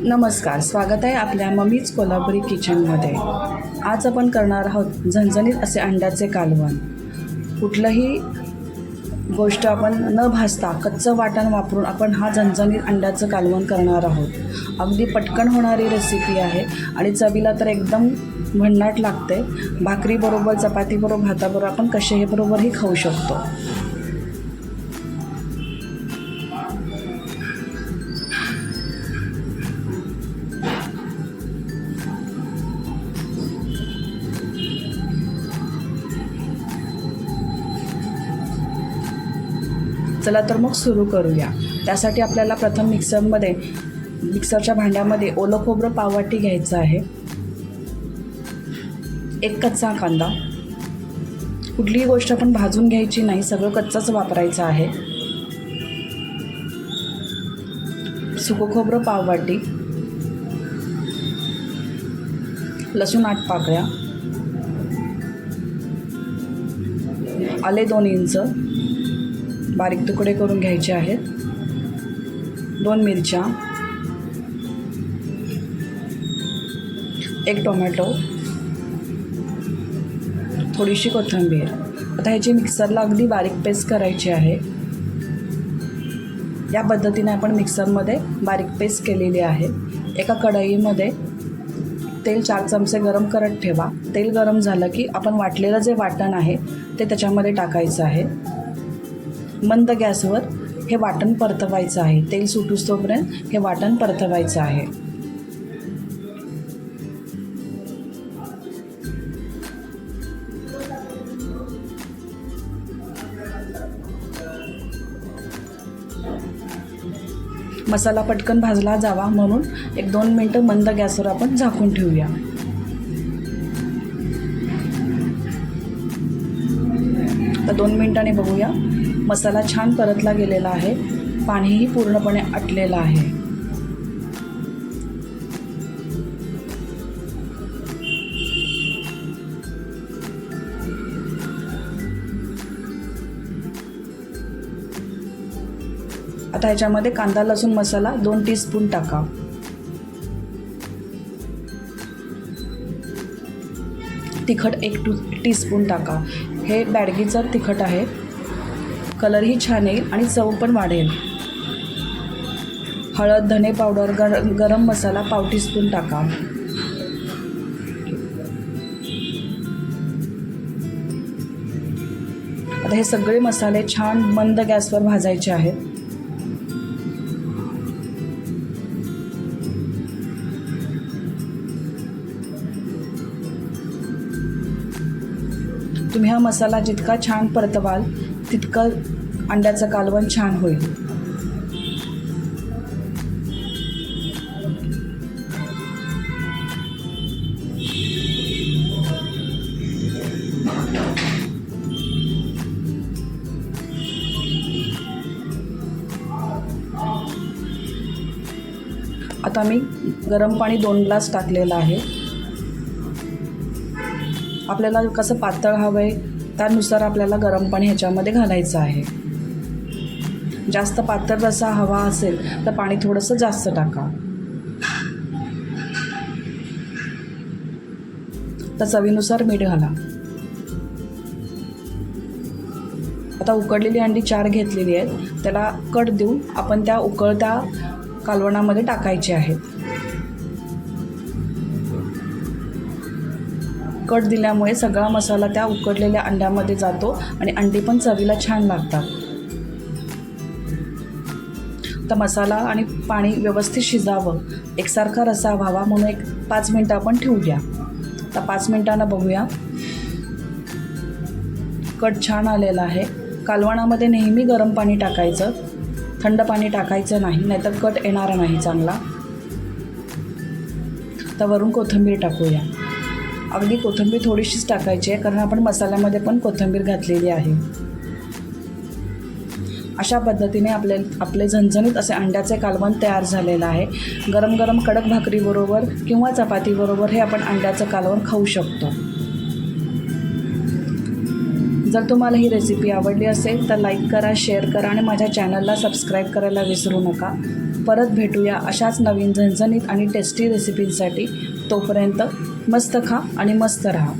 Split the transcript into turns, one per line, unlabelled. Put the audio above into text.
नमस्कार स्वागत आहे आपल्या मम्मीज कोल्हापुरी किचनमध्ये. आज आपण करणार आहोत झणझणीत असे अंड्याचे कालवण. कुठलंही गोष्ट आपण न भाजता कच्चं वाटण वापरून आपण हा झणझणीत अंड्याचं कालवण करणार आहोत. अगदी पटकन होणारी रेसिपी आहे आणि चवीला तर एकदम भन्नाट लागते. भाकरीबरोबर चपातीबरोबर भाताबरोबर आपण कशाही बरोबरही खाऊ शकतो. चला तर मग सुरू करूया. त्यासाठी आपल्याला प्रथम मिक्सरमध्ये मिक्सरच्या भांड्यामध्ये ओलं खोबरं पाववाटी घ्यायचं आहे. एक कच्चा कांदा. कुठलीही गोष्ट आपण भाजून घ्यायची नाही सगळं कच्चंच वापरायचं आहे. सुकं खोबरं पाववाटी. लसूण आठ पाकळ्या. आले दोन इंच. बारीक तुकडे करून घ्यायचे आहेत. दोन मिरच्या. एक टोमॅटो. थोडीशी कोथिंबीर. आता ह्याची मिक्सरला अगदी बारीक पेस्ट करायची आहे. या पद्धतीने आपण मिक्सरमध्ये बारीक पेस्ट केलेली आहे. एका कढईमध्ये तेल चार चमचे गरम करत ठेवा. तेल गरम झालं की आपण वाटलेलं जे वाटण आहे ते त्याच्यामध्ये टाकायचं आहे. मंद गॅसवर हे वाटण परतवायचं आहे. तेल सुटूस तोपर्यंत हे वाटण परतवायचं आहे. मसाला पटकन भाजला जावा म्हणून एक दोन मिनटं मंद गॅसवर आपण झाकून ठेवूया. तर दोन मिनिटांनी बघूया. मसाला छान परतला गेलेला आहे. पाणीही पूर्णपणे आटलेलं आहे. आता ह्याच्यामध्ये कांदा लसूण मसाला दोन टीस्पून टाका. तिखट एक टू टीस्पून टाका. हे बॅडगीचं तिखट आहे. कलरही छान येईल आणि चव पण वाढेल. हळद धने पावडर गर गरम मसाला पाव टीस्पून टाका. आता हे सगळे मसाले छान मंद गॅसवर भाजायचे आहेत. तुम्ही हा मसाला जितका छान परतवाल तितकं अंड्याचं कालवण छान होईल. आता मी गरम पाणी दोन ग्लास टाकलेलं आहे. आपल्याला कसं पातळ हवं आहे त्यानुसार आपल्याला गरम पाणी ह्याच्यामध्ये घालायचं आहे. जास्त पातळ रसा हवा असेल तर पाणी थोडंसं जास्त टाका. तर चवीनुसार मीठ घाला. आता उकडलेली अंडी चार घेतलेली आहेत. त्याला कट देऊन आपण त्या उकळत्या कालवणामध्ये टाकायचे आहेत. कट दिल्यामुळे सगळा मसाला त्या उकडलेल्या अंड्यामध्ये जातो आणि अंडी पण चवीला छान लागतात. तर मसाला आणि पाणी व्यवस्थित शिजावं. एकसारखा रसा व्हावा म्हणून एक पाच मिनटं आपण ठेवूया. तर पाच मिनटानं बघूया. कट छान आलेला आहे. कालवणामध्ये नेहमी गरम पाणी टाकायचं. थंड पाणी टाकायचं नाही नाहीतर कट येणार नाही चांगला. तर वरून कोथिंबीर टाकूया. अगदी कोथिंबीर थोडीशीच टाकायची आहे कारण आपण मसाल्यामध्ये पण कोथिंबीर घातलेली आहे. अशा पद्धतीने आपले आपले झणझणीत असे अंड्याचे कालवण तयार झालेलं आहे. गरम गरम कडक भाकरीबरोबर किंवा चपातीबरोबर हे आपण अंड्याचं कालवण खाऊ शकतो. जर तुम्हाला ही रेसिपी आवडली असेल तर लाईक करा शेअर करा आणि माझ्या चॅनलला सबस्क्राईब करायला विसरू नका. परत भेटूया अशाच नवीन झणझणीत आणि टेस्टी रेसिपींसाठी तोपर्यंत मस्त खा आणि मस्त राहा.